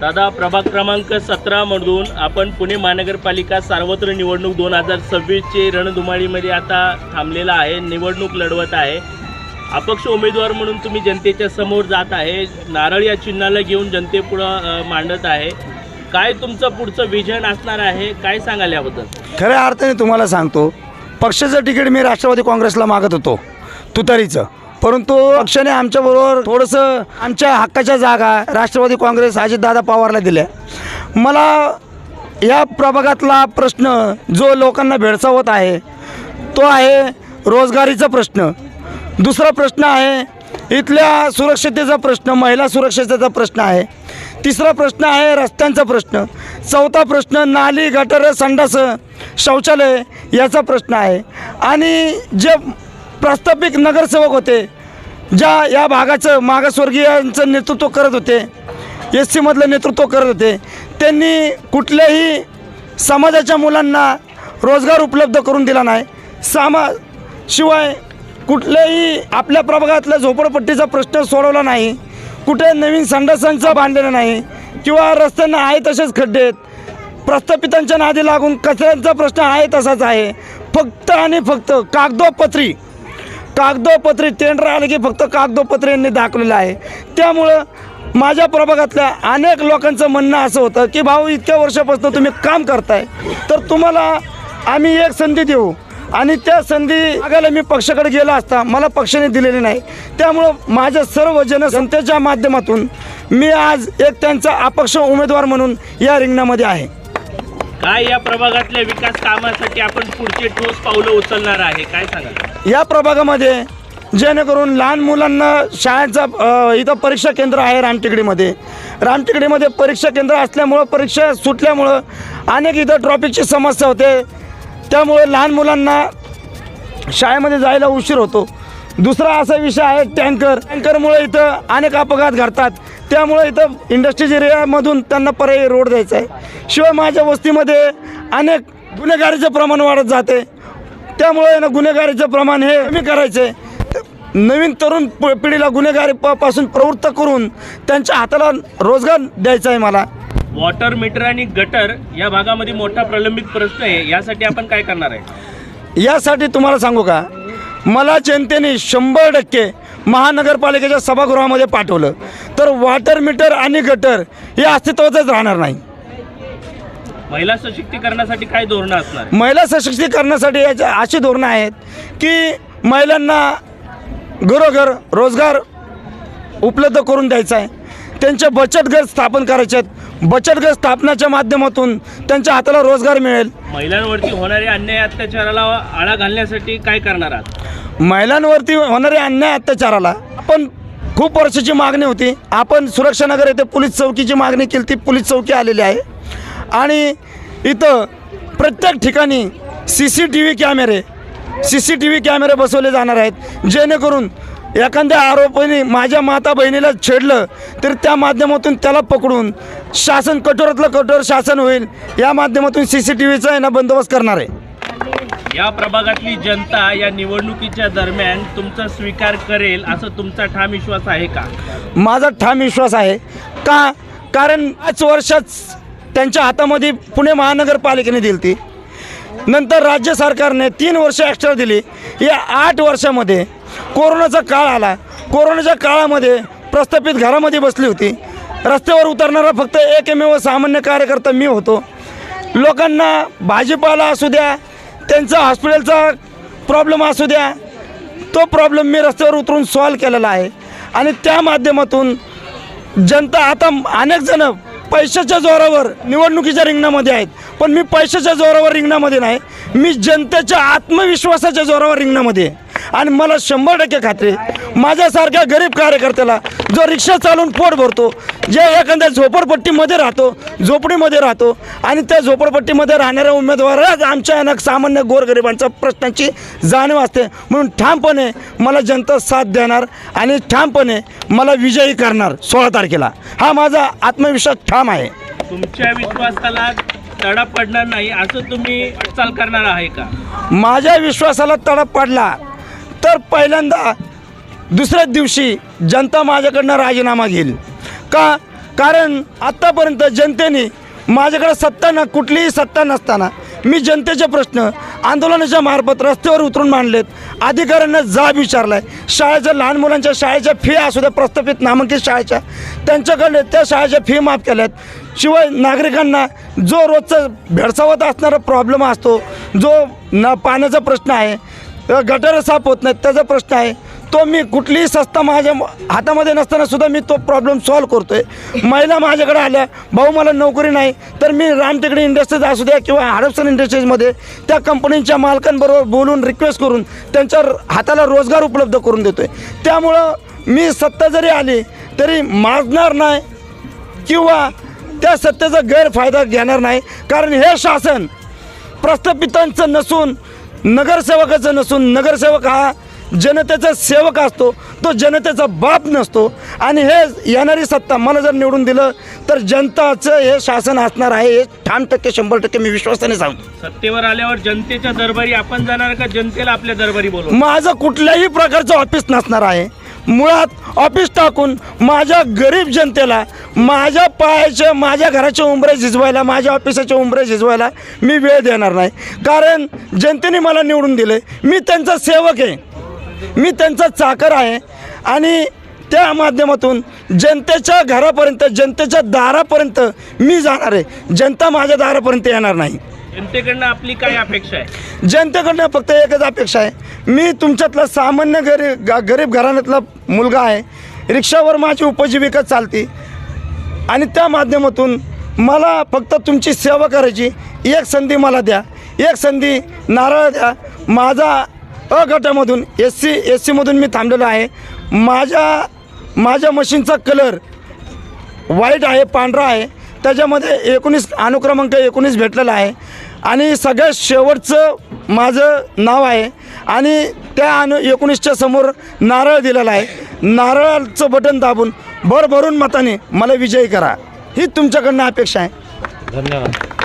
दादा प्रभाग क्रमांक सतरामधून आपण पुणे महानगरपालिका सार्वत्र निवडणूक दोन हजार सव्वीसचे रणधुमाळीमध्ये आता थांबलेला आहे निवडणूक लढवत आहे. अपक्ष उमेदवार म्हणून तुम्ही जनतेच्या समोर जात आहे नारळ या चिन्हाला घेऊन जनतेपुढं मांडत आहे. काय तुमचं पुढचं विजन असणार आहे काय सांगाल याबद्दल? खऱ्या अर्थाने तुम्हाला सांगतो पक्षाचं तिकीट मी राष्ट्रवादी काँग्रेसला मागत होतो तुतारीचं. परंतु पक्षाने आमच्याबरोबर थोडंसं आमच्या हक्काच्या जागा राष्ट्रवादी काँग्रेस अजितदादा पवारला दिल्या. मला या प्रभागातला प्रश्न जो लोकांना भेडसावत आहे तो आहे रोजगारीचा प्रश्न. दुसरा प्रश्न आहे इथल्या सुरक्षतेचा प्रश्न महिला सुरक्षतेचा प्रश्न आहे. तिसरा प्रश्न आहे रस्त्यांचा प्रश्न. चौथा प्रश्न नाली गटर संडास शौचालय याचा प्रश्न आहे. आणि जे प्रस्थापिक नगरसेवक होते ज्या या भागाचं मागासवर्गीयांचं नेतृत्व करत होते एस सीमधलं नेतृत्व करत होते त्यांनी कुठल्याही समाजाच्या मुलांना रोजगार उपलब्ध करून दिला नाही. सामा शिवाय कुठल्याही आपल्या प्रभागातल्या झोपडपट्टीचा प्रश्न सोडवला नाही कुठे नवीन संडासांचा बांधलेला नाही किंवा रस्त्यांना आहे तसेच खड्डे आहेत. प्रस्थापितांच्या नादी लागून कचऱ्यांचा प्रश्न आहे तसाच आहे. फक्त आणि फक्त कागदोपत्री कागदोपत्री टेंडर आले की फक्त कागदोपत्री यांनी दाखवलेलं आहे. त्यामुळं माझ्या प्रभागातल्या अनेक लोकांचं म्हणणं असं होतं की भाऊ इतक्या वर्षापासून तुम्ही काम करताय. तर तुम्हाला आम्ही एक संधी देऊ. आणि त्या संधी मागायला मी पक्षाकडे गेला असता मला पक्षाने दिलेली नाही. त्यामुळं माझ्या सर्व जनसंतेच्या माध्यमातून मी आज एक त्यांचा अपक्ष उमेदवार म्हणून या रिंगणामध्ये आहे. काय या प्रभागातल्या विकास कामासाठी आपण पुढचे ठोस पावलं उचलणार आहे? काय सांगा या प्रभागामध्ये जेणेकरून लहान मुलांना शाळेचा अ, इथं परीक्षा केंद्र आहे रामटेकडीमध्ये. रामटेकडीमध्ये परीक्षा केंद्र असल्यामुळं परीक्षा सुटल्यामुळं अनेक इथं ट्रॉफिकची समस्या होते. त्यामुळे लहान मुलांना शाळेमध्ये जायला उशीर होतो. दुसरा असा विषय आहे टँकर. टँकरमुळे इथं अनेक अपघात घडतात. त्यामुळे इथं इंडस्ट्रीज एरियामधून त्यांना पर्यायी रोड द्यायचा आहे. शिवाय माझ्या वस्तीमध्ये अनेक गुन्हेगारीचं प्रमाण वाढत जाते. त्यामुळे ना गुन्हेगारीचं प्रमाण हे कमी करायचं आहे. नवीन तरुण प- पिढीला गुन्हेगारी पासून प्रवृत्त करून त्यांच्या हाताला रोजगार द्यायचा आहे मला. वॉटर मीटर आणि गटर या भागामध्ये मोठा प्रलंबित प्रश्न आहे. यासाठी आपण काय करणार आहे? यासाठी तुम्हाला सांगू का? मला जनतेने शंभर टक्के महानगरपालिकेच्या सभागृहामध्ये पाठवलं. तर वॉटर मीटर आणि गटर हे अस्तित्वातच राहणार नाही. महिला सशक्तीकरणासाठी काय धोरणं असणार? महिला सशक्तीकरणासाठी याच्या अशी धोरणं आहेत की महिलांना घरोघर रोजगार उपलब्ध करून द्यायचा आहे. त्यांचे बचत गट स्थापन करायचे आहेत. बचत गट स्थापनाच्या माध्यमातून त्यांच्या हाताला रोजगार मिळेल. महिलांवरती होणाऱ्या अन्याय अत्याचाराला आळा घालण्यासाठी काय करणार आहात? महिलांवरती होणारे अन्याय अत्याचाराला आपण खूप वर्षाची मागणी होती. आपण सुरक्षानगर येथे पोलीस चौकीची मागणी केली. ती पोलीस चौकी आलेली आहे. आणि इथं प्रत्येक ठिकाणी सी सी टी व्ही कॅमेरे सी सी टी व्ही कॅमेरे बसवले जाणार आहेत. जेणेकरून एखाद्या आरोपीने माझ्या माता बहिणीला छेडलं तर त्या माध्यमातून त्याला पकडून शासन कठोरातलं कठोर शासन होईल. या माध्यमातून सी सी टी व्हीचा आहे ना बंदोबस्त करणार आहे. या प्रभागातली जनता या निवडणुकीच्या दरम्यान तुमचा स्वीकार करेल असं तुमचा ठाम विश्वास आहे का? माझा ठाम विश्वास आहे. का? कारण पाच वर्षात त्यांच्या हातामध्ये पुणे महानगरपालिकेने दिली ती. नंतर राज्य सरकारने तीन वर्ष एक्स्ट्रा दिली. या आठ वर्षामध्ये कोरोनाचा काळ आला. कोरोनाच्या काळामध्ये प्रस्थापित घरामध्ये बसली होती. रस्त्यावर उतरणारा फक्त एकमेव सामान्य कार्यकर्ता मी होतो. लोकांना भाजीपाला असू द्या त्यांचा हॉस्पिटलचा प्रॉब्लेम असू द्या तो प्रॉब्लेम मी रस्त्यावर उतरून सॉल्व केलेला आहे. आणि त्या माध्यमातून जनता आता अनेक जण पैशाच्या जोरावर निवडणुकीच्या रिंगणामध्ये आहेत. पण मी पैशाच्या जोरावर रिंगणामध्ये नाही मी जनतेच्या आत्मविश्वासाच्या जोरावर रिंगणामध्ये आहे. आणि मला शंभर टक्के खात्री माझ्यासारख्या गरीब कार्यकर्त्याला जो रिक्षा चालून पोट भरतो जे एखाद्या झोपडपट्टीमध्ये राहतो झोपडीमध्ये राहतो आणि त्या झोपडपट्टीमध्ये राहणाऱ्या उमेदवाराच आमच्या अनेक सामान्य गोरगरिबांच्या प्रश्नांची जाणीव असते. म्हणून ठामपणे मला जनता साथ देणार आणि ठामपणे मला विजयी करणार सोळा तारखेला. हा माझा आत्मविश्वास ठाम आहे. तुमच्या विश्वासाला तडा पडणार नाही असं तुम्ही वाटचाल करणार आहे का? माझ्या विश्वासाला तडा पडला तर पहिल्यांदा दुसऱ्याच दिवशी जनता माझ्याकडनं राजीनामा घेईल. का? कारण आत्तापर्यंत जनतेने माझ्याकडे सत्ता न कुठलीही सत्ता नसताना मी जनतेचे प्रश्न आंदोलनाच्या मार्फत रस्त्यावर उतरून मांडलेत. अधिकाऱ्यांना जाब विचारलाय. शाळेच्या लहान मुलांच्या शाळेच्या फी असू द्या प्रस्थापित नामांकित शाळेच्या त्यांच्याकडे त्या शाळेच्या फी माफ केल्यात. शिवाय नागरिकांना जो रोजचा भेडसावत असणारा प्रॉब्लेम असतो जो न पाण्याचा प्रश्न आहे गटर साफ होत नाहीत त्याचा प्रश्न आहे तो मी कुठलीही संस्था माझ्या हातामध्ये नसताना सुद्धा मी तो प्रॉब्लेम सॉल्व करतो आहे महिला माझ्याकडे आल्या भाऊ मला नोकरी नाही तर मी रामटेकडी इंडस्ट्रीज असू द्या किंवा हडपसन इंडस्ट्रीजमध्ये त्या कंपनीच्या मालकांबरोबर बोलून रिक्वेस्ट करून त्यांच्या हाताला रोजगार उपलब्ध करून देतो आहे त्यामुळं मी सत्ता जरी आली तरी माजणार नाही किंवा त्या सत्तेचा गैरफायदा घेणार नाही. कारण हे शासन प्रस्थापितांचं नसून नगरसेवकाचं नसून नगरसेवक हा जनतेचा सेवक असतो तो जनतेचा बाप नसतो. आणि हे येणारी सत्ता मला जर निवडून दिलं तर जनताचं हे शासन असणार आहे हे ठाम टक्के शंभर टक्के मी विश्वासाने सांगतो. सत्तेवर आल्यावर जनतेच्या दरबारी आपण जाणार का जनतेला आपल्या दरबारी बोलवू माझं कुठल्याही प्रकारचं ऑफिस नसणार आहे. मुळात ऑफिस टाकून माझ्या गरीब जनतेला माझ्या पायाच्या माझ्या घराच्या उंबरे झिजवायला माझ्या ऑफिसाच्या उंबरे झिजवायला मी वेळ देणार नाही. कारण जनतेने मला निवडून दिले मी त्यांचा सेवक आहे. मी त्यांचा चाकर आहे आणि त्या माध्यमातून जनतेच्या घरापर्यंत जनतेच्या दारापर्यंत मी जाणार आहे. जनता माझ्या दारापर्यंत येणार नाही. जनतेकडनं आपली काय अपेक्षा आहे? जनतेकडनं फक्त एकच अपेक्षा आहे. मी तुमच्यातला सामान्य गरीब गरीब घराण्यातला मुलगा आहे. रिक्षावर माझी उपजीविका चालते. आणि त्या माध्यमातून मला फक्त तुमची सेवा करायची. एक संधी मला द्या. एक संधी नारळ द्या. माझा अ गटामधून एस सी एस सीमधून मी थांबलेलो आहे. माझ्या माझ्या मशीनचा कलर व्हाईट आहे पांढरा आहे. त्याच्यामध्ये एकोणीस अनुक्रमांक एकोणीस भेटलेला आहे. आणि सगळ्यात शेवटचं माझं नाव आहे. आणि त्या अनु एकोणीसच्या समोर नारळ दिलेला आहे. नारळाचं बटन दाबून भरभरून मताने मला विजयी करा. ही तुमच्याकडनं अपेक्षा आहे. धन्यवाद.